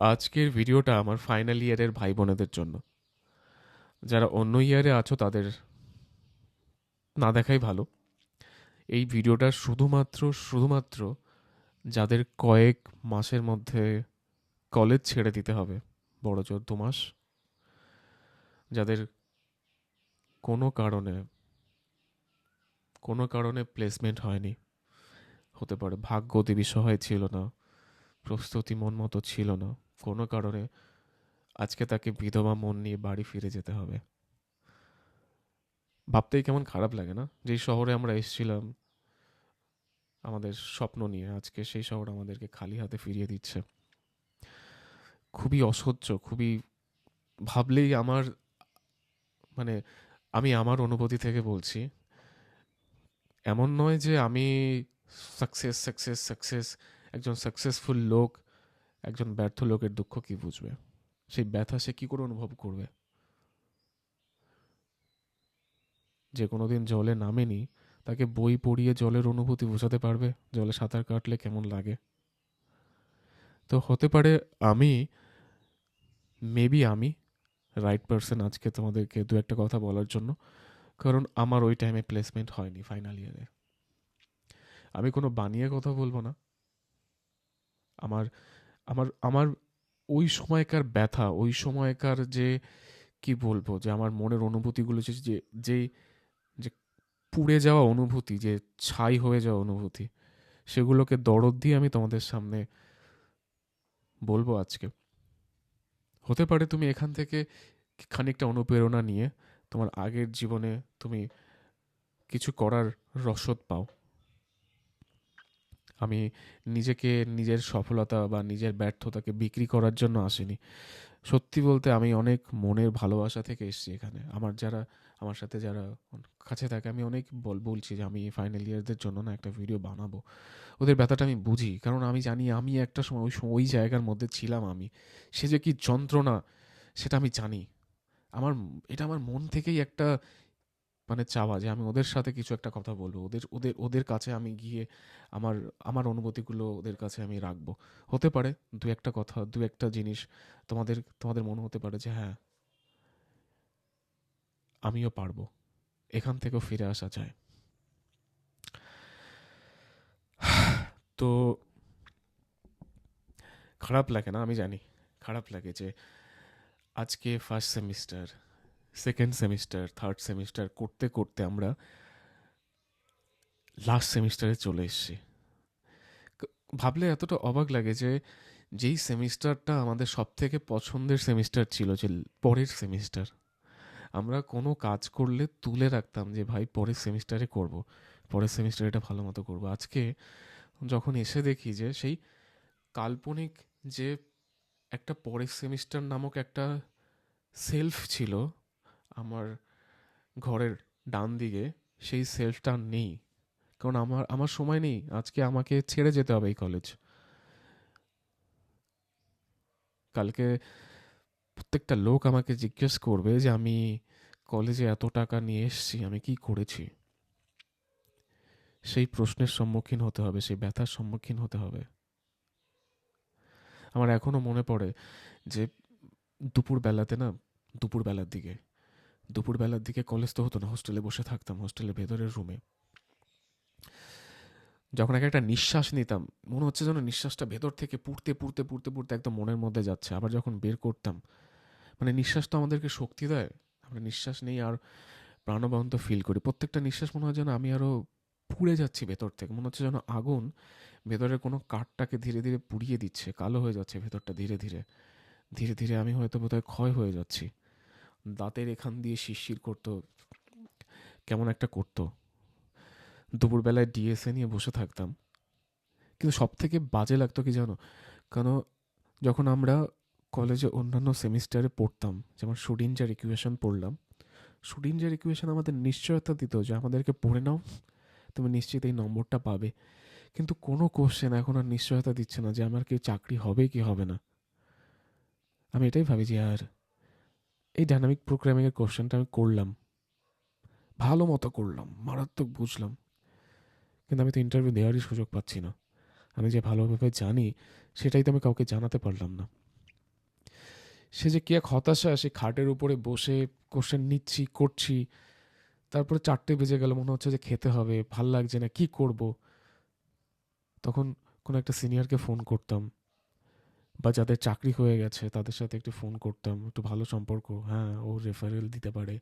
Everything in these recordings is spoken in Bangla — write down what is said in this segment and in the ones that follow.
আজকের ভিডিওটা আমার ফাইনাল ইয়ারের ভাই বোনেদের জন্য। যারা অন্য ইয়ারে আছো তাদের না দেখাই ভালো। এই ভিডিওটা শুধুমাত্র শুধুমাত্র যাদের কয়েক মাসের মধ্যে কলেজ ছেড়ে দিতে হবে, বড় জোর দু মাস, যাদের কোনো কারণে কোনো কারণে প্লেসমেন্ট হয়নি। হতে পারে ভাগ্য সহায় ছিল না, প্রস্তুতি মন মতো ছিল না। কোনো কারণে আজকে তাকে বিধবা মন নিয়ে বাড়ি ফিরে যেতে হবে। ভাবতেই কেমন খারাপ লাগে না? যেই শহরে আমরা এসেছিলাম, আমাদের স্বপ্ন নিয়ে আজকে সেই শহর আমাদেরকে খালি হাতে ফিরিয়ে দিচ্ছে। খুবই অসহ্য, খুবই ভাবলেই আমার মানে আমি আমার অনুভূতি থেকে বলছি, এমন নয় যে আমি সাকসেস সাকসেস সাকসেস একজন সাকসেসফুল লোক একজন ব্যর্থ লোকের দুঃখ কি বুঝবে? সেই ব্যথা সে কি করে অনুভব করবে? যে কোনোদিন জলে নামেনি, তাকে বই পড়িয়ে জলের অনুভূতি বোঝাতে পারবে? জলে সাঁতার কাটলে কেমন লাগে? তো হতে পারে আমি মেবি আমি রাইট পারসন আজকে তোমাদেরকে দু একটা কথা বলার জন্য, কারণ আমার ওই টাইমে প্লেসমেন্ট হয়নি ফাইনাল ইয়ারে আমি কোনো বানিয়ে কথা বলব না। আমার আমার আমার ওই সময়কার ব্যথা, ওই সময়কার যে, কি বলব, যে আমার মনের অনুভূতিগুলো যে যে যে পুড়ে যাওয়া অনুভূতি, যে ছাই হয়ে যাওয়া অনুভূতি, সেগুলোকে দরদ দিয়ে আমি তোমাদের সামনে বলব আজকে। হতে পারে তুমি এখান থেকে খানিকটা অনুপ্রেরণা নিয়ে তোমার আগের জীবনে তুমি কিছু করার রসদ পাও। আমি নিজেকে নিজের সফলতা বা নিজের ব্যর্থতাকে বিক্রি করার জন্য আসিনি। সত্যি বলতে আমি অনেক মনের ভালোবাসা থেকে এসেছি এখানে। আমার যারা, আমার সাথে যারা কাছে থাকে, আমি অনেক বল, বলছি যে আমি ফাইনাল ইয়ারদের জন্য না একটা ভিডিও বানাবো। ওদের ব্যথাটা আমি বুঝি, কারণ আমি জানি আমি একটা সময় ওই ওই জায়গার মধ্যে ছিলাম আমি। সে যে কি যন্ত্রণা, সেটা আমি জানি। আমার, এটা আমার মন থেকেই একটা মানে চাওয়া যে আমি ওদের সাথে কিছু একটা কথা বলব। ওদের ওদের ওদের কাছে আমি গিয়ে আমার আমার অনুভূতিগুলো ওদের কাছে আমি রাখব। হতে পারে দু একটা কথা, দু একটা জিনিস তোমাদের তোমাদের মনে হতে পারে যে হ্যাঁ আমিও পারব। এখান থেকেও ফিরে আসা যায়। তো খারাপ লাগে না, আমি জানি। খারাপ লাগে যে আজকে first semester second semester third semester করতে করতে আমরা লাস্ট সেমিস্টারে চলে এসেছি। ভাবলে এতটা অবাক লাগে যে যেই সেমিস্টারটা আমাদের সব থেকে পছন্দের সেমিস্টার ছিল, যে পরের সেমিস্টার, আমরা কোনো কাজ করলে তুলে রাখতাম যে, ভাই, পরের সেমিস্টারে করব, পরের সেমিস্টারে এটা ভালো মতো করব। আজকে যখন এসে দেখি যে, সেই কাল্পনিক যে একটা পরের সেমিস্টার নামক একটা সেলফ ছিল আমার ঘরের ডান দিকে সেই সেলফটা নেই। কারণ আমার আমার সময় নেই। আজকে আমাকে ছেড়ে যেতে হবে এই কলেজ কালকে প্রত্যেকটা লোক আমাকে জিজ্ঞেস করবে যে, আমি কলেজে এত টাকা নিয়ে এসছি, আমি কি করেছি? সেই প্রশ্নের সম্মুখীন হতে হবে, সেই ব্যথার সম্মুখীন হতে হবে। আমার এখনও মনে পড়ে যে দুপুর বেলাতে না দুপুর বেলার দিকে দুপুরবেলার দিকে কলেজ তো হতো না, হোস্টেলে বসে থাকতাম, হোস্টেলের ভেতরের রুমে যখন এক একটা নিঃশ্বাস নিতাম, মনে হচ্ছে যেন নিঃশ্বাসটা ভেতর থেকে পুড়তে পুড়তে পুড়তে পুড়তে একদম মনের মধ্যে যাচ্ছে। আবার যখন বের করতাম মানে নিঃশ্বাস তো আমাদেরকে শক্তি দেয়। আমরা নিঃশ্বাস নেই আর প্রাণবন্ত ফিল করি। প্রত্যেকটা নিঃশ্বাস মনে হয় যেন আমি আরও পুড়ে যাচ্ছি ভেতর থেকে। মনে হচ্ছে যেন আগুন ভেতরের কোনো কাঠটাকে ধীরে ধীরে পুড়িয়ে দিচ্ছে, কালো হয়ে যাচ্ছে ভেতরটা ধীরে ধীরে। ধীরে ধীরে আমি হয়তো বোধহয় ক্ষয় হয়ে যাচ্ছি। দাঁতের এখান দিয়ে শিরশির করতো, কেমন একটা করতো। দুপুরবেলায় ডিএসএ নিয়ে বসে থাকতাম। কিন্তু সব থেকে বাজে লাগতো কি জানো? কেন? যখন আমরা কলেজে অন্যান্য সেমিস্টারে পড়তাম, যেমন শুডিঞ্জার ইকুয়েশন পড়লাম শুডিঞ্জার ইকুয়েশন আমাদের নিশ্চয়তা দিত যে, আমাদেরকে পড়ে নাও, তুমি নিশ্চিত এই নম্বরটা পাবে। কিন্তু কোনো কোশ্চেন এখন আর নিশ্চয়তা দিচ্ছে না যে, আমার কি চাকরি হবে কি হবে না? আমি এটাই ভাবি যে, আর এই ডাইনামিক প্রোগ্রামিংয়ের কোশ্চেনটা আমি করলাম। ভালো মতো করলাম, মারাত্মক বুঝলাম। কিন্তু আমি তো ইন্টারভিউ দেওয়ারই সুযোগ পাচ্ছি না। আমি যে ভালোভাবে জানি, সেটাই তো আমি কাউকে জানাতে পারলাম না। সে যে কি এক হতাশা, সে খাটের উপরে বসে কোশ্চেন নিচ্ছি, করছি। তারপরে চারটে বেজে গেল, মনে হচ্ছে যে খেতে হবে, ভালো লাগছে না, কি করব? তখন কোনো একটা সিনিয়রকে ফোন করতাম। বা যাদের চাকরি হয়ে গেছে, তাদের সাথে একটু ফোন করতাম, একটু ভালো সম্পর্ক হ্যাঁ ও রেফারেল দিতে পারে,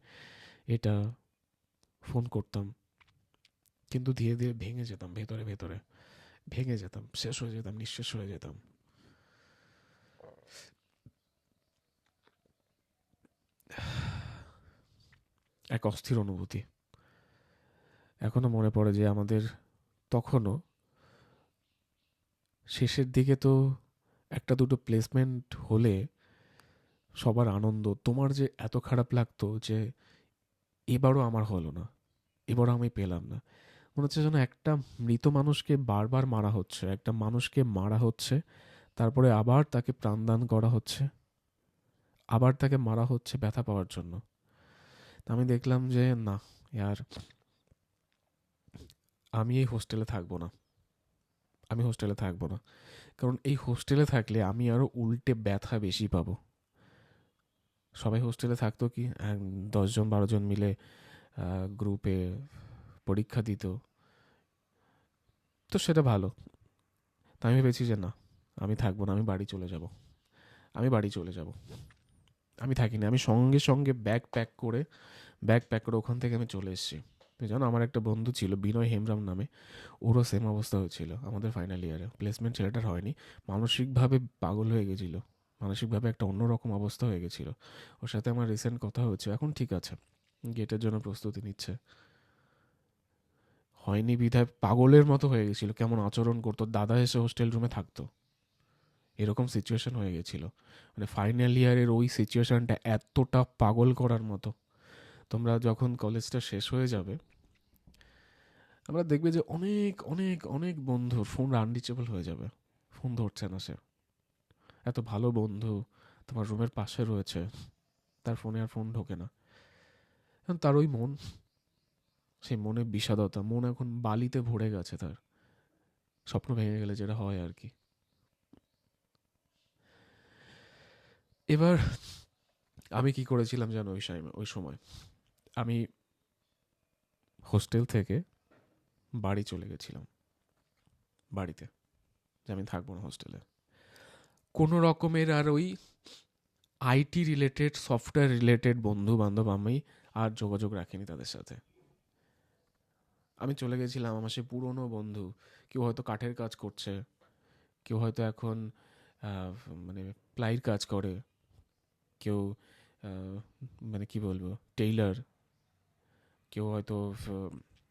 এটা ফোন করতাম। কিন্তু ধীরে ধীরে ভেঙে যেতাম, ভেতরে ভেতরে, ভেঙে যেতাম, শেষ হয়ে যেতাম, নিঃশেষ হয়ে যেতাম। এক অস্থির অনুভূতি। এখনও মনে পড়ে যে আমাদের তখনও শেষের দিকে তো একটা দুটো প্লেসমেন্ট হলে সবার আনন্দ। তোমার যে এত খারাপ লাগতো যে এবারও আমার হলো না, এবারও আমি পেলাম না। মনে হচ্ছে যেন একটা মৃত মানুষকে বারবার মারা হচ্ছে, একটা মানুষকে মারা হচ্ছে, তারপরে আবার তাকে প্রাণদান করা হচ্ছে, আবার তাকে মারা হচ্ছে ব্যথা পাওয়ার জন্য। আমি দেখলাম যে না ইয়ার আমি এই হোস্টেলে থাকব না। আমি হোস্টেলে থাকব না। কারণ এই হোস্টেলে থাকলে আমি আরও উল্টে ব্যথা বেশি পাবো। সবাই হোস্টেলে থাকতো কি? দশজন বারো জন মিলে গ্রুপে পরীক্ষা দিত। তো সেটা ভালো। তা আমি ভেবেছি যে না, আমি থাকব না, আমি বাড়ি চলে যাব। আমি বাড়ি চলে যাব। আমি থাকিনি। আমি সঙ্গে সঙ্গে ব্যাগ প্যাক করে ব্যাগ প্যাক করে ওখান থেকে আমি চলে এসেছি। তুমি জানো, আমার একটা বন্ধু ছিল, বিনয় হেমরাম নামে। ওরও সেম অবস্থা হয়েছিল আমাদের ফাইনাল ইয়ারে প্লেসমেন্ট ছেলেটার হয়নি, মানসিকভাবে পাগল হয়ে গেছিল। মানসিকভাবে একটা অন্যরকম অবস্থা হয়ে গেছিল। ওর সাথে আমার রিসেন্ট কথা হয়েছে, এখন ঠিক আছে। গেটের জন্য প্রস্তুতি নিচ্ছে। হয়নি বিধায় পাগলের মতো হয়ে গেছিল, কেমন আচরণ করতো। দাদা এসে হোস্টেল রুমে থাকতো। এরকম সিচুয়েশন হয়ে গেছিল। মানে ফাইনাল ইয়ারের ওই সিচুয়েশনটা এতটা পাগল করার মতো। তোমরা যখন কলেজটা শেষ হয়ে যাবে, আমরা দেখবে যে অনেক অনেক অনেক বন্ধুর ফোন আনরিচেবল হয়ে যাবে। ফোন ধরছে না সে। এত ভালো বন্ধু তোমার রুমের পাশে রয়েছে, তার ফোনে আর ফোন ঢোকে না। তার ওই মন, সেই মনে বিষাদতা, মন এখন বালিতে ভরে গেছে তার। স্বপ্ন ভেঙে গেলে যেটা হয় আর কি। এবার আমি কি করেছিলাম জানো ওই সময় ওই সময়? আমি হোস্টেল থেকে বাড়ি চলে গেছিলাম, বাড়িতে, যে আমি থাকব না হোস্টেলে। কোনো রকমের আর ওই আইটি রিলেটেড সফটওয়্যার রিলেটেড বন্ধু বান্ধব আমি আর যোগাযোগ রাখিনি তাদের সাথে। আমি চলে গেছিলাম আমার সে পুরনো বন্ধু, কেউ হয়তো কাঠের কাজ করছে, কেউ হয়তো এখন মানে প্লাইয়ের কাজ করে, কেউ মানে কি বলব, টেইলার কেউ হয়তো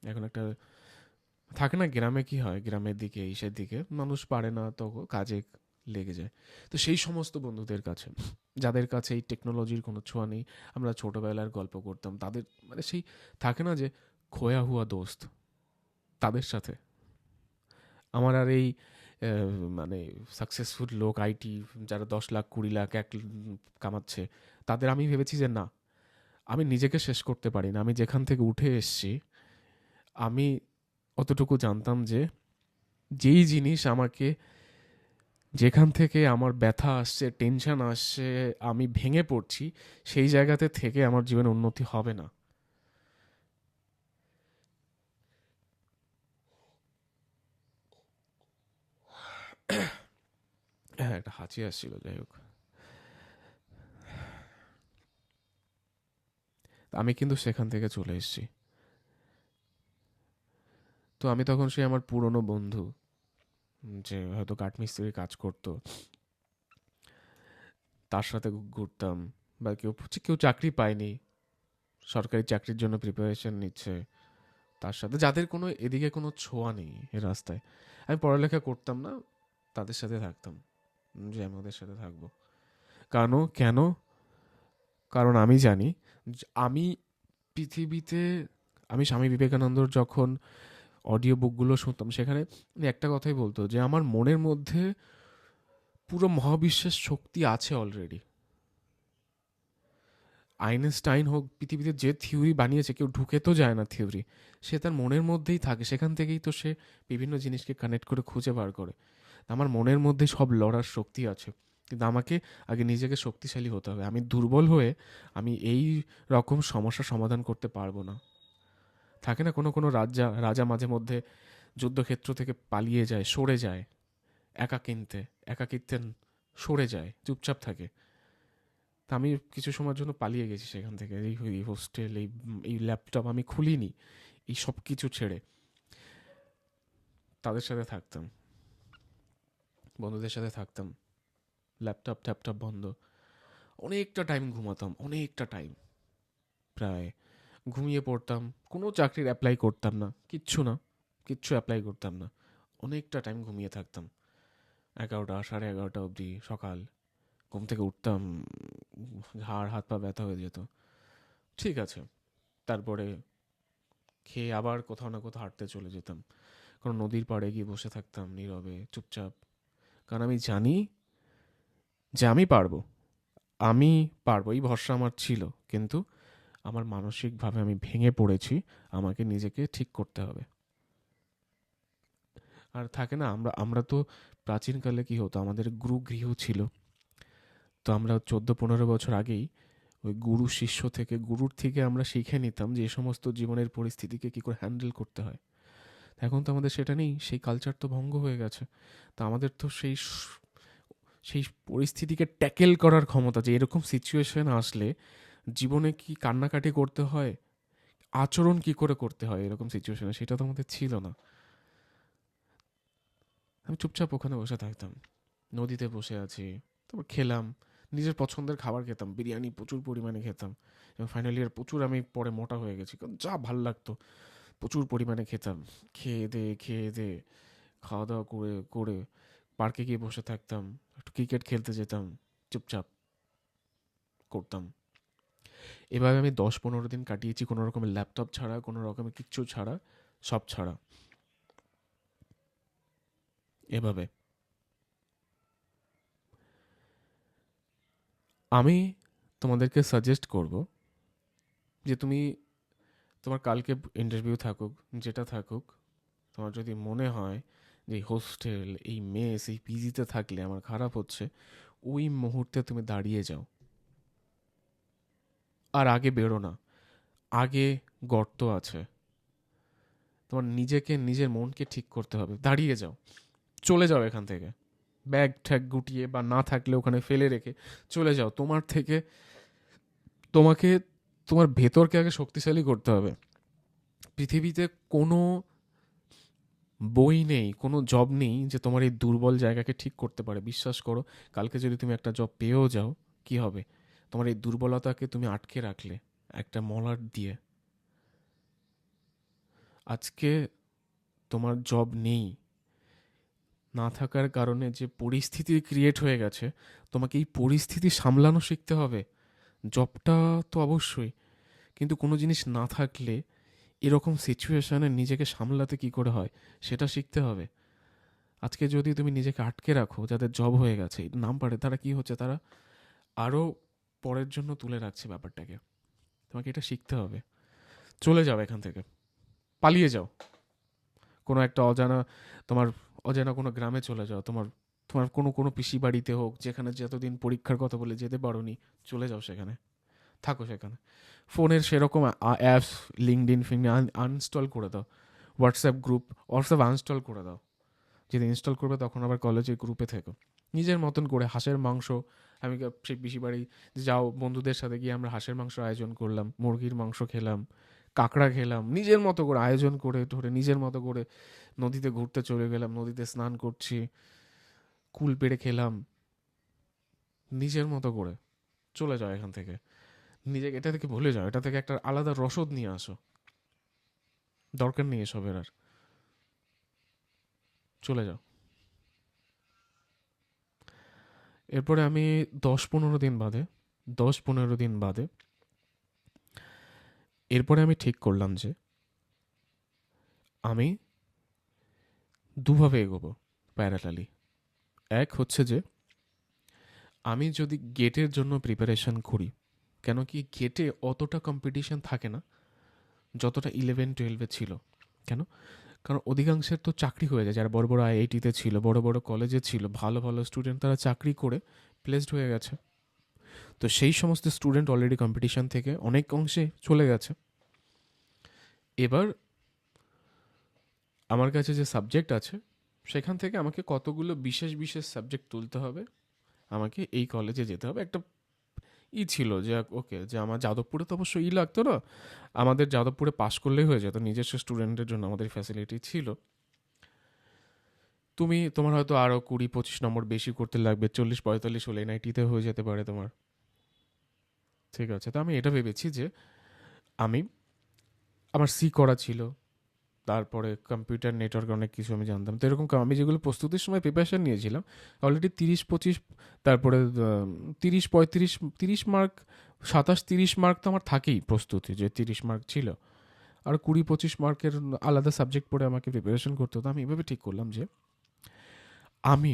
এখন একটা থাকে না গ্রামে কি হয়, গ্রামের দিকে, ইসের দিকে, মানুষ পারে না তো কাজে লেগে যায়। তো সেই সমস্ত বন্ধুদের কাছে, যাদের কাছে এই টেকনোলজির কোনো ছোঁয়া নেই, আমরা ছোটোবেলার গল্প করতাম, তাদের মানে সেই থাকে না যে খোয়া হুয়া দোস্ত, তাদের সাথে। আমার আর এই মানে সাকসেসফুল লোক আইটি যারা দশ লাখ, কুড়ি লাখ, এক কামাচ্ছে, তাদের আমি ভেবেছি যে না আমি নিজেকে শেষ করতে পারি না। আমি যেখান থেকে উঠে এসেছি, আমি অতটুকু জানতাম যে যেই জিনিস আমাকে যেখান থেকে আমার ব্যথা আসছে টেনশন আসছে, আমি ভেঙে পড়ছি, সেই জায়গাতে থেকে আমার জীবনে উন্নতি হবে না। হ্যাঁ একটা হাঁচি আসছিল, যাই হোক। আমি কিন্তু সেখান থেকে চলে এসেছি। তো আমি তখন সে আমার পুরনো বন্ধু, যে হয়তো কাঠমিস্ত্রির কাজ করতো, তার সাথে ঘুরতাম বা কেউ কেউ চাকরি পায়নি, সরকারি চাকরির জন্য প্রিপারেশন নিচ্ছে তার সাথে। যাদের কোনো এদিকে কোনো ছোঁয়া নেই এ রাস্তায়। আমি পড়ালেখা করতাম না, তাদের সাথে থাকতাম, যে আমি ওদের সাথে থাকব। কেন? কেন? কারণ আমি জানি আমি পৃথিবীতে, আমি স্বামী বিবেকানন্দর যখন অডিও বুকগুলো শুনতাম, সেখানে একটা কথাই বলতো যে আমার মনের মধ্যে পুরো মহাবিশ্বের শক্তি আছে অলরেডি আইনস্টাইন হোক, পৃথিবীতে যে থিওরি বানিয়েছে, কেউ ঢুকে তো যায় না থিওরি সে তার মনের মধ্যেই থাকে, সেখান থেকেই তো সে বিভিন্ন জিনিসকে কানেক্ট করে খুঁজে বার করে। আমার মনের মধ্যে সব লড়ার শক্তি আছে। কিন্তু আমাকে আগে নিজেকে শক্তিশালী হতে হবে। আমি দুর্বল হয়ে আমি এই রকম সমস্যার সমাধান করতে পারব না। থাকে না, কোনো কোনো রাজা রাজা মাঝে মধ্যে যুদ্ধক্ষেত্র থেকে পালিয়ে যায়, সরে যায় একা কিনতে একাকিত্বে সরে যায়, চুপচাপ থাকে। তা আমি কিছু সময়ের জন্য পালিয়ে গেছি সেখান থেকে। এই হোস্টেল এই এই ল্যাপটপ আমি খুলিনি, এই সব কিছু ছেড়ে তাদের সাথে থাকতাম। বন্ধুদের সাথে থাকতাম। ল্যাপটপ ট্যাপটপ বন্ধ। অনেকটা টাইম ঘুমাতাম, অনেকটা টাইম প্রায় ঘুমিয়ে পড়তাম, কোনো চাকরির অ্যাপ্লাই করতাম না, কিচ্ছু না, কিচ্ছু অ্যাপ্লাই করতাম না। অনেকটা টাইম ঘুমিয়ে থাকতাম। এগারোটা, সাড়ে এগারোটা অবধি সকাল। ঘুম থেকে উঠতাম হাড় হাত পা ব্যথা হয়ে যেত। ঠিক আছে, তারপরে খেয়ে আবার কোথাও না কোথাও হাঁটতে চলে যেতাম। কোনো নদীর পাড়ে গিয়ে বসে থাকতাম নীরবে, চুপচাপ। কারণ আমি জানি যে আমি পারব। আমি পারব এই ভরসা আমার ছিল। কিন্তু আমার মানসিকভাবে আমি ভেঙে পড়েছি, আমাকে নিজেকে ঠিক করতে হবে। আর থাকে না, আমরা আমরা তো প্রাচীনকালে কি হতো, আমাদের গুরু গৃহ ছিল। তো আমরা চোদ্দ, পনেরো বছর আগেই ওই গুরু শিষ্য থেকে, গুরুর থেকে আমরা শিখে নিতাম যে সমস্ত জীবনের পরিস্থিতিকে কী করে হ্যান্ডেল করতে হয়। এখন তো আমাদের সেটা নেই, সেই কালচার তো ভঙ্গ হয়ে গেছে। তা আমাদের তো সেই সেই পরিস্থিতিকে ট্যাকেল করার ক্ষমতা যে এরকম সিচুয়েশন আসলে জীবনে কি কান্নাকাটি করতে হয়? আচরণ কি করে করতে হয় এরকম সিচুয়েশনে সেটা তো আমাদের ছিল না। আমি চুপচাপ ওখানে বসে থাকতাম। নদীতে বসে আছি, তারপর খেলাম, নিজের পছন্দের খাবার খেতাম, বিরিয়ানি প্রচুর পরিমাণে খেতাম এবং ফাইনালি আর প্রচুর আমি পরে মোটা হয়ে গেছি, কারণ যা ভালো লাগতো, প্রচুর পরিমাণে খেতাম। খেয়ে দে খেয়ে দে, খাওয়া দাওয়া করে করে পার্কে গিয়ে বসে থাকতাম, একটু ক্রিকেট খেলতে যেতাম, চুপচাপ করতাম। এভাবে আমি দশ পনেরো দিন কাটিয়েছি, কোনো রকমের ল্যাপটপ ছাড়া, কোনো রকমের কিচ্ছু ছাড়া, সব ছাড়া। এভাবে। আমি তোমাদেরকে সাজেস্ট করব যে তুমি তোমার কালকে ইন্টারভিউ থাকুক, যেটা থাকুক, তোমার যদি মনে হয় যে হোস্টেল এই মেস, এই পিজিতে থাকলে আমার খারাপ হচ্ছে, ওই মুহূর্তে তুমি দাঁড়িয়ে যাও। আর আগে বেরো না। আগে গর্ত আছে। তোমার নিজেকে, নিজের মনকে ঠিক করতে হবে। দাঁড়িয়ে যাও। চলে যাও এখান থেকে। ব্যাগ ঠ্যাগ গুটিয়ে বা না থাকলে ওখানে ফেলে রেখে চলে যাও। তোমার থেকে, তোমাকে, তোমার ভেতরকে আগে শক্তিশালী করতে হবে। পৃথিবীতে কোনো বই নেই, কোনো জব নেই যে তোমার এই দুর্বল জায়গাকে ঠিক করতে পারে। বিশ্বাস করো, কালকে যদি তুমি একটা জব পেয়েও যাও, কি হবে? তোমার এই দুর্বলতাকে তুমি আটকে রাখলে একটা মলাট দিয়ে। আজকে তোমার জব নেই। না থাকার কারণে যে পরিস্থিতি ক্রিয়েট হয়ে গেছে, তোমাকে এই পরিস্থিতি সামলানো শিখতে হবে। জবটা তো অবশ্যই, কিন্তু কোনো জিনিস না থাকলে এরকম সিচুয়েশানে নিজেকে সামলাতে কি করে হয়, সেটা শিখতে হবে। আজকে যদি তুমি নিজেকে আটকে রাখো, যাদের জব হয়ে গেছে, নাম পারে তারা কি হচ্ছে? তারা আরও পরের জন্য তুলে রাখছে ব্যাপারটাকে। তোমাকে এটা শিখতে হবে। চলে যাও এখান থেকে। পালিয়ে যাও। কোনো একটা অজানা, তোমার অজানা কোনো গ্রামে চলে যাও। তোমার তোমার কোনো কোনো পিসি বাড়িতে হোক, যেখানে যতদিন পরীক্ষার কথা বলে যেতে পারোনি, চলে যাও সেখানে। থাকো সেখানে। ফোনের সেরকম অ্যাপস লিঙ্কড ইন ফিঙ্ক আনইনস্টল করে দাও। হোয়াটসঅ্যাপ গ্রুপ হোয়াটসঅ্যাপ আনইনস্টল করে দাও। যদি ইনস্টল করবে তখন আবার কলেজের গ্রুপে থেকো। নিজের মতন করে হাঁসের মাংস, আমি সেই পিসি বাড়ি যাও, বন্ধুদের সাথে গিয়ে আমরা হাঁসের মাংস আয়োজন করলাম, মুরগির মাংস খেলাম, কাঁকড়া খেলাম, নিজের মতো করে আয়োজন করে ধরে নিজের মতো করে নদীতে ঘুরতে চলে গেলাম, নদীতে স্নান করছি, কুল পেড়ে খেলাম, নিজের মতো করে চলে যাও এখান থেকে। নিজেকে, এটা থেকে ভুলে যাও, এটা থেকে একটা আলাদা রসদ নিয়ে আসো। দরকার নেই এসবের আর। চলে যাও। এরপরে আমি দশ পনেরো দিন বাদে, দশ পনেরো দিন বাদে, এরপরে আমি ঠিক করলাম যে, আমি দুভাবে এগোবো প্যারালালি এক হচ্ছে যে, আমি যদি গেটের জন্য প্রিপারেশন করি কেন কি গেটে অতটা কম্পিটিশন থাকে না? যতটা ইলেভেন টুয়েলভে ছিল। কেন? কারণ অধিকাংশের তো চাকরি হয়ে যায়। যারা বড় বড় আইআইটিতে ছিল, বড় বড় কলেজে ছিল, ভালো ভালো স্টুডেন্ট তারা চাকরি করে প্লেসড হয়ে গেছে। তো সেই সমস্ত স্টুডেন্ট অলরেডি কম্পিটিশন থেকে অনেক অংশে চলে গেছে। এবার আমার কাছে যে সাবজেক্ট আছে, সেখান থেকে আমাকে কতগুলো বিশেষ বিশেষ সাবজেক্ট তুলতে হবে, আমাকে এই কলেজে যেতে হবে। একটা ই ছিল যে, ওকে, যে আমার যাদবপুরে তো অবশ্য ই লাগতো না। আমাদের যাদবপুরে পাশ করলেই হয়ে যেত, নিজস্ব স্টুডেন্টের জন্য আমাদের ফ্যাসিলিটি ছিল। তুমি, তোমার হয়তো আরও কুড়ি, পঁচিশ নম্বর বেশি করতে লাগবে, চল্লিশ, পঁয়তাল্লিশ হলে এনআইটিতে হয়ে যেতে পারে তোমার। ঠিক আছে, তো আমি এটা ভেবেছি যে, আমি, আমার সি করা ছিল। তারপরে কম্পিউটার নেটওয়ার্ক অনেক কিছু আমি জানতাম। তো এরকম আমি যেগুলো প্রস্তুতির সময় প্রিপারেশান নিয়েছিলাম অলরেডি তিরিশ, পঁচিশ, তারপরে তিরিশ, পঁয়ত্রিশ, তিরিশ মার্ক সাতাশ, তিরিশ মার্ক তো আমার থাকেই প্রস্তুতি, যে তিরিশ মার্ক ছিল। আর কুড়ি, পঁচিশ মার্কের আলাদা সাবজেক্ট পড়ে আমাকে প্রিপারেশন করতে হতো। আমি এভাবে ঠিক করলাম যে, আমি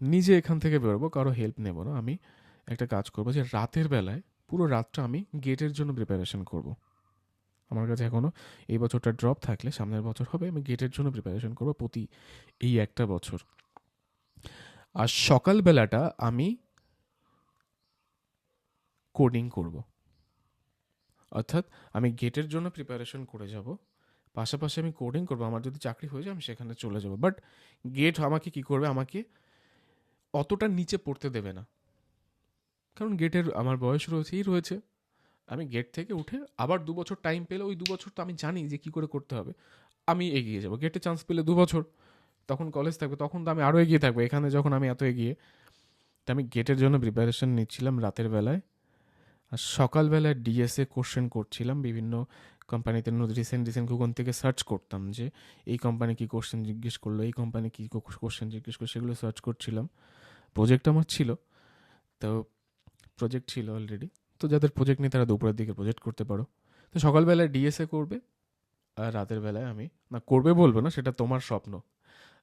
নিজে এখান থেকে বেরোবো, কারও হেল্প নেব না। আমি একটা কাজ করব যে রাতের বেলায় পুরো রাতটা আমি গেটের জন্য প্রিপারেশন করব। আমার কাছে এখনও এই বছরটা ড্রপ থাকলে সামনের বছর হবে আমি গেটের জন্য প্রিপারেশন করব প্রতি এই একটা বছর। আর সকালবেলাটা আমি কোডিং করব। অর্থাৎ আমি গেটের জন্য প্রিপারেশন করে যাব, পাশাপাশি আমি কোডিং করব, আমার যদি চাকরি হয়ে যায় আমি সেখানে চলে যাব। বাট গেট আমাকে কি করবে? আমাকে অতটা নিচে পড়তে দেবে না। কারণ গেটের আমার বয়স রয়েছেই রয়েছে। আমি গেট থেকে উঠে আবার দু বছর টাইম পেলে ওই দু বছর তো আমি জানি যে কী করে করতে হবে। আমি এগিয়ে যাব। গেটে চান্স পেলে দু বছর। তখন কলেজ থাকবে, তখন তো আমি আরও এগিয়ে থাকব। এখানে যখন আমি এত এগিয়ে, তো আমি গেটের জন্য প্রিপারেশন নিচ্ছিলাম রাতের বেলায়। আর সকালবেলায় ডিএসএ কোশ্চেন করছিলাম, বিভিন্ন কোম্পানিতে রিসেন্ট রিসেন্ট গুগল থেকে সার্চ করতাম যে, এই কোম্পানি কী কোশ্চেন জিজ্ঞেস করল, এই কোম্পানি কী কোশ্চেন জিজ্ঞেস করল, সেগুলো সার্চ করছিলাম। প্রজেক্ট আমার ছিল। তো প্রজেক্ট ছিল অলরেডি তো যাদের প্রজেক্ট নেই, তারা দুপুরের দিকে প্রজেক্ট করতে পারো। তো সকালবেলায় ডিএসএ করবে, আর রাতের বেলায় আমি, না, করবে বলব না, সেটা তোমার স্বপ্ন।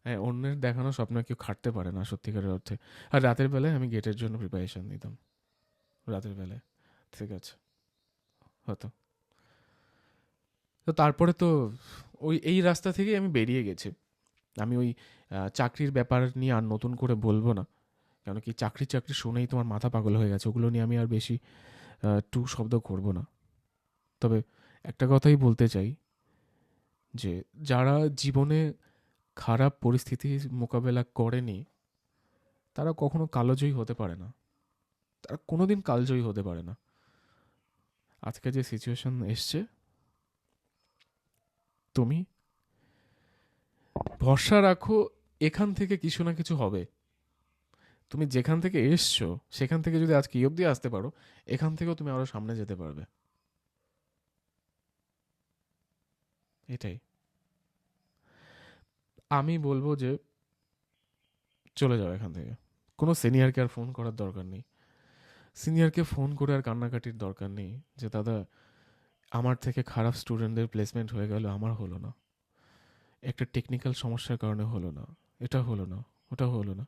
হ্যাঁ অন্যের দেখানো স্বপ্ন কেউ খাটতে পারে না, সত্যিকারের অর্থে। আর রাতের বেলায় আমি গেটের জন্য প্রিপারেশান নিতাম। রাতের বেলায়, ঠিক আছে, হতো। তো তারপরে তো, ওই, এই রাস্তা থেকেই আমি বেরিয়ে গেছি। আমি ওই চাকরির ব্যাপার নিয়ে আর নতুন করে বলব না। কেন কি, চাকরি চাকরি শুনেই তোমার মাথা পাগল হয়ে গেছে। ওগুলো নিয়ে আমি আর বেশি টু শব্দ করব না। তবে একটা কথাই বলতে চাই যে, যারা জীবনে খারাপ পরিস্থিতির মোকাবেলা করেনি, তারা কখনো কালোজয়ী হতে পারে না। তারা কোনোদিন কালজয়ী হতে পারে না। আজকে যে সিচুয়েশন এসছে, তুমি ভরসা রাখো, এখান থেকে কিছু না কিছু হবে। তুমি যেখান থেকে এসছো, সেখান থেকে যদি আজকে অবধি আসতে পারো, এখান থেকেও তুমি আরও সামনে যেতে পারবে। এটাই। আমি বলব যে, চলে যাও এখান থেকে। কোনো সিনিয়রকে আর ফোন করার দরকার নেই। সিনিয়রকে ফোন করে আর কান্নাকাটির দরকার নেই যে, দাদা, আমার থেকে খারাপ স্টুডেন্টদের প্লেসমেন্ট হয়ে গেল, আমার হলো না। একটা টেকনিক্যাল সমস্যার কারণে হলো না। এটা হলো না, ওটা হলো না।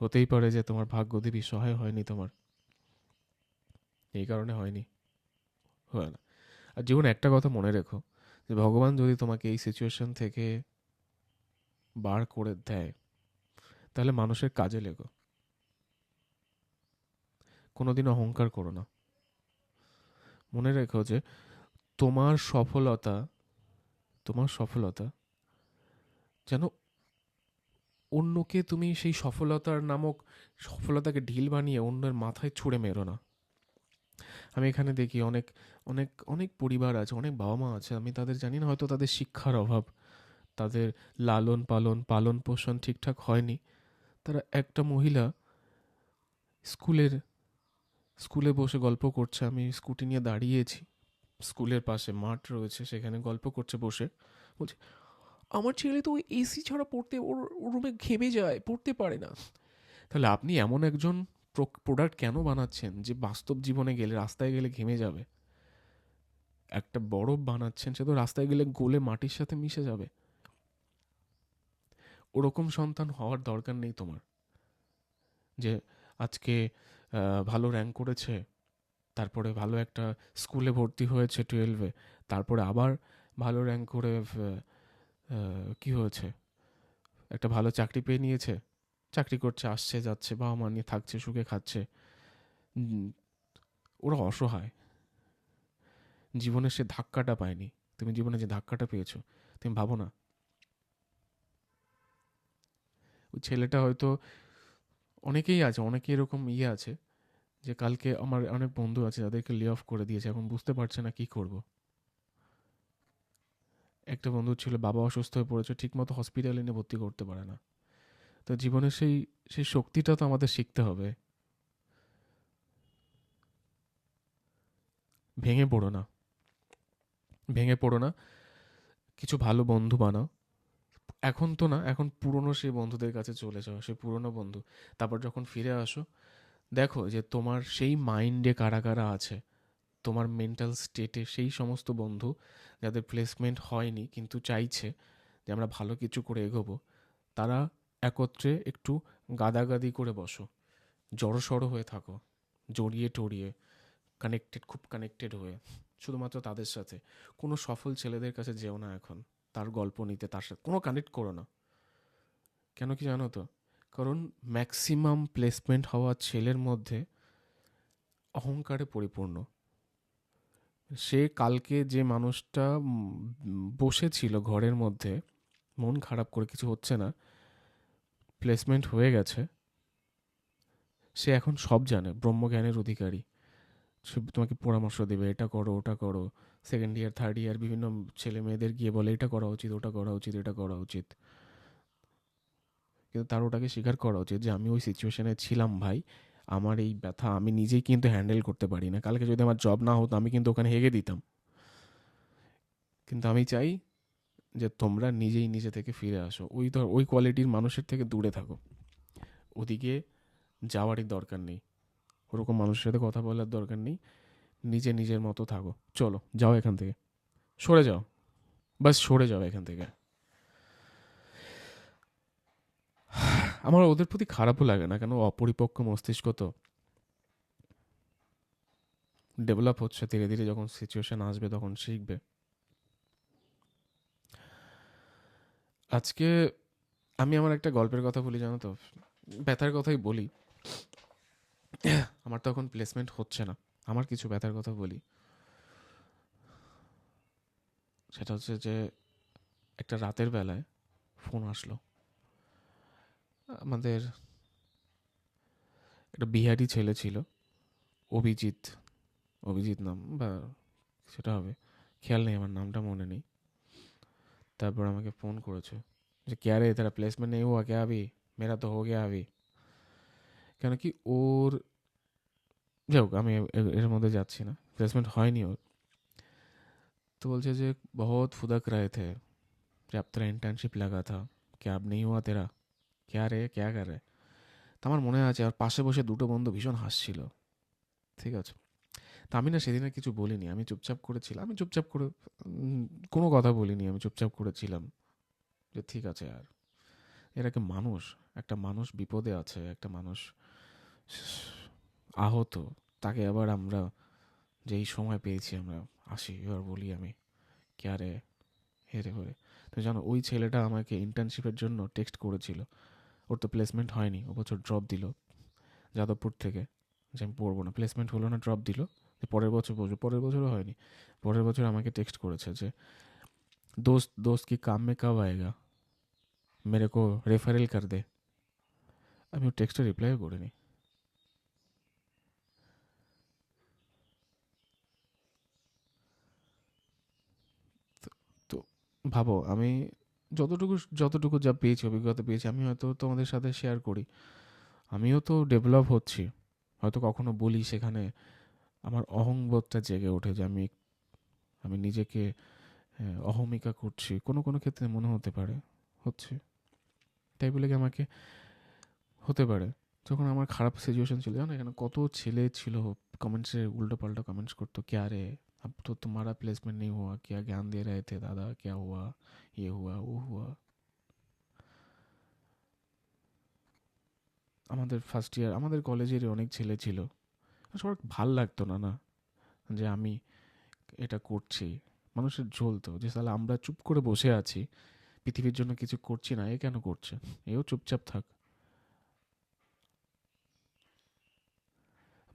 হতেই পারে যে তোমার ভাগ্যদেবী সহায় হয়নি তোমার। এই কারণে হয়নি। হয় না। আর জীবন একটা কথা মনে রেখো, যে ভগবান যদি তোমাকে এই সিচুয়েশন থেকে বার করে দেয়, তাহলে মানুষের কাজে লেগো। কোনোদিন অহংকার করো না। মনে রেখো যে তোমার সফলতা তোমার সফলতা যেন অন্যকে তুমি সেই সফলতার নামক সফলতাকে ঢিল বানিয়ে অন্যের মাথায় ছুঁড়ে মেরো না। আমি এখানে দেখি অনেক অনেক অনেক পরিবার আছে, অনেক বাবা মা আছে, আমি তাদের জানি না, হয়তো তাদের শিক্ষার অভাব, তাদের লালন পালন পালন পোষণ ঠিকঠাক হয়নি। তারা একটা মহিলা স্কুলের, স্কুলে বসে গল্প করছে, আমি স্কুটি নিয়ে দাঁড়িয়েছি, স্কুলের পাশে মাঠ রয়েছে, সেখানে গল্প করছে বসে। বলছে আমার ছেলে তো এসি ছাড়া পড়তে, ওর রুমে ঘেমে যায়, পড়তে পারে না। তাহলে আপনি এমন একজন প্রোডাক্ট কেন বানাচ্ছেন যে বাস্তব জীবনে গেলে রাস্তায় গেলে ঘেমে যাবে? একটা বরফ বানাচ্ছেন, সে তো রাস্তায় গেলে গোলে মাটির সাথে মিশে যাবে। ওরকম সন্তান হওয়ার দরকার নেই তোমার। যে আজকে ভালো র্যাঙ্ক করেছে, তারপরে ভালো একটা স্কুলে ভর্তি হয়েছে টুয়েলভে তারপরে আবার ভালো র্যাঙ্ক করে কি হয়েছে? একটা ভালো চাকরি পেয়ে নিয়েছে, চাকরি করছে, আসছে, যাচ্ছে, বাবা মা নিয়ে থাকছে, সুখে খাচ্ছে। ওরা অসহায়। জীবনে সে ধাক্কাটা পায়নি। তুমি জীবনে যে ধাক্কাটা পেয়েছ, তুমি ভাবো না। ওই ছেলেটা হয়তো অনেকেই আছে অনেকে এরকম ইয়ে আছে যে কালকে আমার অনেক বন্ধু আছে যাদেরকে লে অফ করে দিয়েছে, এখন বুঝতে পারছে না কি করব। একটা বন্ধু ছিল, বাবা অসুস্থ হয়ে পড়েছে, ঠিকমতো হসপিটালে নিয়ে ভর্তি করতে পারে না। তো জীবনের সেই সেই শক্তিটা তো আমাদের শিখতে হবে। ভেঙে পড়ো না। ভেঙে পড়ো না। কিছু ভালো বন্ধু বানাও। এখন তো না, এখন পুরনো সেই বন্ধুদের কাছে চলে যাও, সেই পুরনো বন্ধু। তারপর যখন ফিরে আসো, দেখো যে তোমার সেই মাইন্ডে কারা কারা আছে। তোমার মেন্টাল স্টেটে সেই সমস্ত বন্ধু যাদের প্লেসমেন্ট হয়নি কিন্তু চাইছে যে আমরা ভালো কিছু করে এগোবো, তারা একত্রে একটু গাদাগাদি করে বসো। জড়সড় হয়ে থাকো, জড়িয়ে টড়িয়ে কানেক্টেড খুব কানেক্টেড হয়ে। শুধুমাত্র তাদের সাথে। কোনো সফল ছেলেদের কাছে যেও না এখন। তার গল্প নিতে, তার সাথে। কোনো কানেক্ট করো না। কেন কি জানো তো? কারণ ম্যাক্সিমাম প্লেসমেন্ট হওয়া ছেলের মধ্যে অহংকারে পরিপূর্ণ। সে কালকে যে মানুষটা বসেছিল ঘরের মধ্যে, মন খারাপ করে কিছু হচ্ছে না প্লেসমেন্ট হয়ে গেছে, সে এখন সব জানে, ব্রহ্মজ্ঞানের অধিকারী। সে তোমাকে পরামর্শ দেবে, এটা করো, ওটা করো সেকেন্ড ইয়ার থার্ড ইয়ার বিভিন্ন ছেলে মেয়েদের গিয়ে বলে, এটা করা উচিত, ওটা করা উচিত, এটা করা উচিত। কিন্তু তার ওটাকে স্বীকার করা উচিত যে, আমি ওই সিচুয়েশনে ছিলাম ভাই আমার এই ব্যথা আমি নিজেই কিন্তু হ্যান্ডেল করতে পারি না। কালকে যদি আমার জব না হতো, আমি কিন্তু ওখানে হেগে দিতাম। কিন্তু আমি চাই যে তোমরা নিজেই নিজে থেকে ফিরে আসো। ওই ধর, ওই কোয়ালিটির মানুষের থেকে দূরে থাকো। ওদিকে যাওয়ারই দরকার নেই। ওরকম মানুষের সাথে কথা বলার দরকার নেই। নিজে নিজের মতো থাকো। চলো, যাও এখান থেকে। সরে যাও। বাস সরে যাও এখান থেকে। আমার ওদের প্রতি খারাপও লাগে না, কেন? অপরিপক্ক মস্তিষ্ক তো ডেভেলপ হচ্ছে, ধীরে ধীরে যখন সিচুয়েশন আসবে তখন শিখবে। আজকে আমি আমার একটা গল্পের কথা বলি, জানো তো? ব্যথার কথাই বলি। আমার তো এখন প্লেসমেন্ট হচ্ছে না, আমার কিছু ব্যথার কথা বলি। সেটা হচ্ছে যে একটা রাতের বেলায় ফোন আসলো। আমাদের একটা বিহারি ছেলে ছিল অভিজিৎ অভিজিৎ নাম বা সেটা হবে খেয়াল নেই আমার নামটা মনে নেই তারপর আমাকে ফোন করেছে যে ক্যা রে তেরা প্লেসমেন্ট নেই হুয়া ক্যা আবি মেরা তো হো গিয়া আবি কেন কি ওর যাই হোক আমি এ- এর মধ্যে যাচ্ছি না প্লেসমেন্ট হয়নি ওর তো বলছে যে বহুত ফুদক रहे थे जब तेरा इंटर्नशिप लगा था क्या अब नहीं हुआ तेरा ক্যা রে ক্যা করে তা আমার মনে আছে আর পাশে বসে দুটো বন্ধু ভীষণ হাসছিল। ঠিক আছে? তা আমি না সেদিন আর কিছু বলিনি। আমি চুপচাপ করেছিলাম। আমি চুপচাপ করে কোনো কথা বলিনি। আমি চুপচাপ করেছিলাম যে ঠিক আছে আর। এটাকে মানুষ? একটা মানুষ বিপদে আছে, একটা মানুষ আহত। তাকে আবার আমরা যেই সময় পেয়েছি আমরা আসি, এবার বলি আমি কে আরে হেরে হরে তো জানো, ওই ছেলেটা আমাকে ইন্টার্নশিপের জন্য টেক্সট করেছিল। ওর তো প্লেসমেন্ট হয়নি। ও বছর ড্রপ দিল যাদবপুর থেকে। যে আমি পড়ব না। প্লেসমেন্ট হলো না ড্রপ দিল। যে পরের বছর বসবো। পরের বছরও হয়নি। পরের বছর আমাকে টেক্সট করেছে যে, দোস্ত দোস্ত কি কাম মে কব আয়েগা? মেরে কো রেফারেল কর দে। আমি ওর টেক্সটে রিপ্লাইও করিনি। তো, ভাবো, আমি যতটুকু যতটুকু যা পেয়েছি, অভিজ্ঞতা পেয়েছি, আমি হয়তো তোমাদের সাথে শেয়ার করি। আমিও তো ডেভেলপ হচ্ছি। হয়তো কখনো বলি সেখানে আমার অহংবোধটা জেগে ওঠে যে আমি আমি নিজেকে অহমিকা করছি। কোনো কোনো ক্ষেত্রে মনে হতে পারে, হচ্ছে। তাই বলে কি আমাকে হতে পারে। যখন আমার খারাপ সিচুয়েশন ছিল, জানো এখানে কত ছেলে ছিল কমেন্টসে উল্টো পাল্টা কমেন্টস করতো কে আরে अब তো तुम्हारा প্লেসমেন্ট নেই হওয়া কে জ্ঞান दे रहे थे दादा क्या ইয়ে হুয়া ও আমাদের ফার্স্ট ইয়ার আমাদের কলেজেরই অনেক ছেলে ছিল। সবার ভালো লাগতো না না? যে আমি এটা করছি। মানুষের ঝোলতো যে তাহলে আমরা চুপ করে বসে আছি, পৃথিবীর জন্য কিছু করছি না, এ কেন করছে? এও চুপচাপ থাক।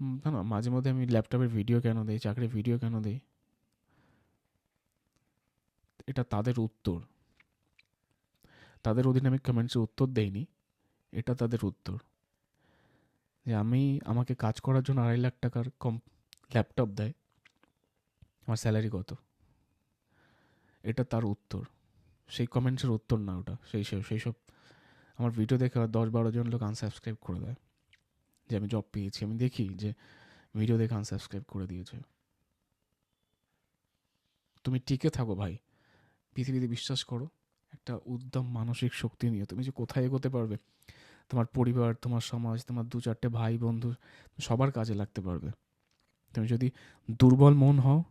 না মাঝে মধ্যে আমি ল্যাপটপের ভিডিও কেন দিই, চাকরির ভিডিও কেন দিই? এটা তাদের উত্তর। তাদের অধীনে আমি কমেন্টসে উত্তর দেইনি, এটা তাদের উত্তর। যে আমি, আমাকে কাজ করার জন্য আড়াই লাখ টাকার কম ল্যাপটপ দেয়, আমার স্যালারি কত? এটা তার উত্তর। সেই কমেন্টসের উত্তর না ওটা, সেই সব সেই সব, আমার ভিডিও দেখে দশ বারো জন লোক আনসাবস্ক্রাইব করে দেয়। যে আমি জব পেয়েছি, আমি দেখি যে ভিডিও দেখে আনসাবস্ক্রাইব করে দিয়েছে। তুমি টিকে থাকো ভাই। পৃথিবীতে বিশ্বাস করো, একটা উদ্যম মানসিক শক্তি নিয়ে। তুমি যে কোথায় এগোতে পারবে? তোমার পরিবার, তোমার সমাজ, তোমার দু চারটে ভাই, বন্ধু, সবার কাজে লাগতে পারবে। তুমি যদি দুর্বল মন হও,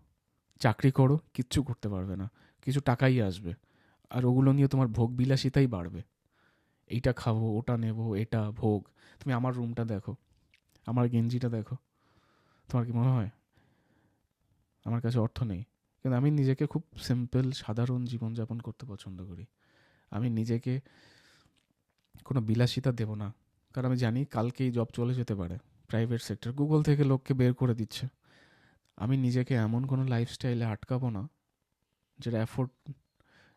চাকরি করো, কিচ্ছু করতে পারবে না। কিছু টাকাই আসবে। আর ওগুলো নিয়ে তোমার ভোগ বিলাসিতাই বাড়বে। এইটা খাব, ওটা নেব, এটা ভোগ। তুমি আমার রুমটা দেখো, আমার গেঞ্জিটা দেখো। তোমার কি মনে হয়? আমার কাছে অর্থ নেই। কিন্তু আমি নিজেকে খুব সিম্পল সাধারণ জীবনযাপন করতে পছন্দ করি। আমি নিজেকে কোনো বিলাসিতা দেব না। কারণ আমি জানি কালকেই জব চলে যেতে পারে। প্রাইভেট সেক্টর গুগল থেকে লোককে বের করে দিচ্ছে। আমি নিজেকে এমন কোনো লাইফস্টাইলে আটকাবো না, যেটা অ্যাফোর্ড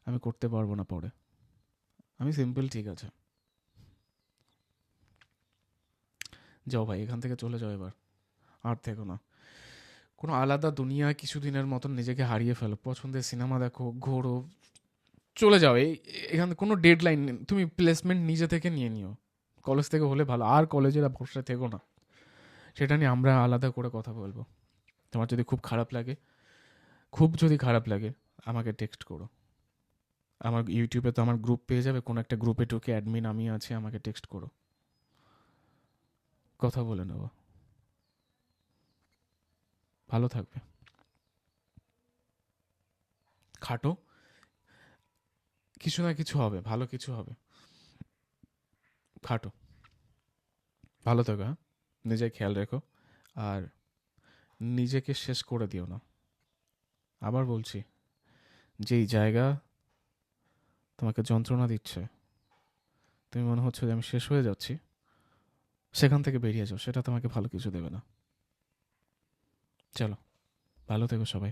আমি করতে পারব না পরে। আমি সিম্পল ঠিক আছে। যাও ভাই, এখান থেকে চলে যাও এবার। আর থেকো না। কোনো আলাদা দুনিয়া কিছুদিনের মতন নিজেকে হারিয়ে ফেলো। পছন্দের সিনেমা দেখো, ঘোরো, চলে যাও। এই, এখানে কোনো ডেড লাইন তুমি প্লেসমেন্ট নিজে থেকে নিয়ে নিও। কলেজ থেকে হলে ভালো। আর কলেজের ভরসা থেকো না। সেটা নিয়ে আমরা আলাদা করে কথা বলব। তোমার যদি খুব খারাপ লাগে, খুব যদি খারাপ লাগে, আমাকে টেক্সট করো। আমার ইউটিউবে তো আমার গ্রুপ পেয়ে যাবে। কোনো একটা গ্রুপে ঢুকে অ্যাডমিন আমি আছি, আমাকে টেক্সট করো। কথা বলে নেব। ভালো থাকবে। খাটো। কিছু না কিছু হবে, ভালো কিছু হবে। খাটো। ভালো থাকো হ্যাঁ? নিজের খেয়াল রেখো। আর নিজেকে শেষ করে দিও না। আবার বলছি, যেই জায়গা তোমাকে যন্ত্রণা দিচ্ছে, তুমি মনে হচ্ছে যে আমি শেষ হয়ে যাচ্ছি, সেখান থেকে বেরিয়ে যাও, সেটা তোমাকে ভালো কিছু দেবে না। চলো ভালো থেকো সবাই